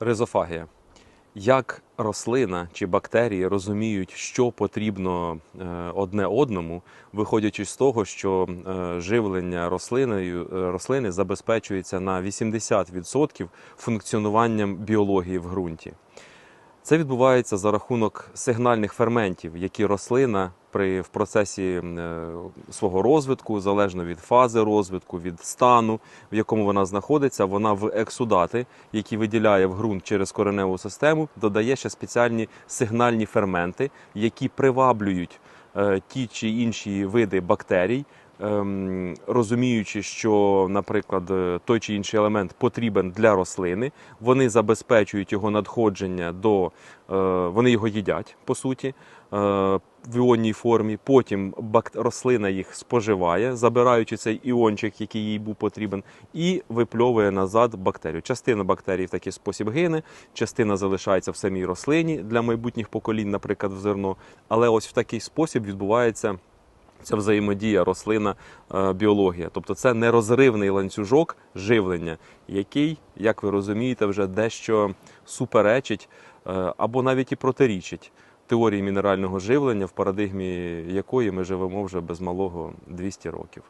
Ризофагія. Як рослина чи бактерії розуміють, що потрібно е, одне одному, виходячи з того, що е, живлення рослиною, е, рослини забезпечується на 80% функціонуванням біології в ґрунті. Це відбувається за рахунок сигнальних ферментів, які рослина при в процесі е, свого розвитку, залежно від фази розвитку, від стану, в якому вона знаходиться, вона в ексудати, які виділяє в ґрунт через кореневу систему, додає ще спеціальні сигнальні ферменти, які приваблюють е, ті чи інші види бактерій. Ем, Розуміючи, що, наприклад, е, той чи інший елемент потрібен для рослини, вони забезпечують його надходження до е, вони його їдять по суті е, в іонній формі. Потім рослина їх споживає, забираючи цей іончик, який їй був потрібен, і випльовує назад бактерію. Частина бактерій в такий спосіб гине, частина залишається в самій рослині для майбутніх поколінь, наприклад, в зерно. Але ось в такий спосіб відбувається. Ця взаємодія рослина е, біологія, тобто це нерозривний ланцюжок живлення, який, як ви розумієте, вже дещо суперечить е, або навіть і протирічить теорії мінерального живлення, в парадигмі якої ми живемо вже без малого 200 років.